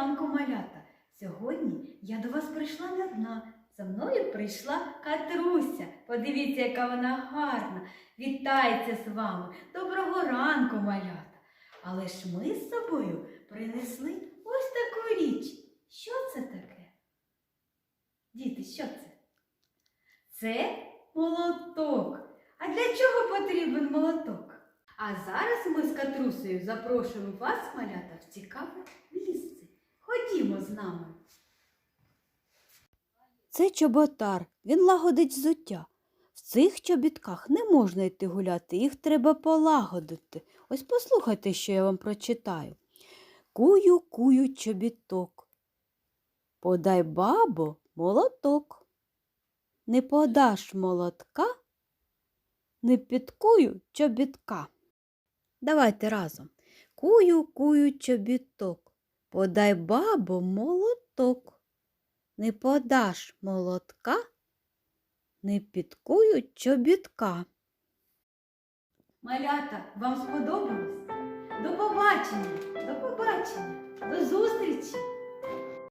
Ранку, малята! Сьогодні я до вас прийшла не одна. За мною прийшла Катруся. Подивіться, яка вона гарна. Вітається з вами. Доброго ранку, малята. Але ж ми з собою принесли ось таку річ. Що це таке? Діти, що це? Це молоток. А для чого потрібен молоток? А зараз ми з Катрусею запрошуємо вас, малята, в цікаве Це чоботар, він лагодить взуття. В цих чобітках не можна йти гуляти, їх треба полагодити. Ось послухайте, що я вам прочитаю. Кую, кую чобіток. Подай бабо молоток. Не подаш молотка, не підкую чобітка. Давайте разом. Кую, кую чобіток. Подай бабо молоток. Не подаш молотка, не підкують чобітка. Малята, вам сподобалось? До побачення, до побачення!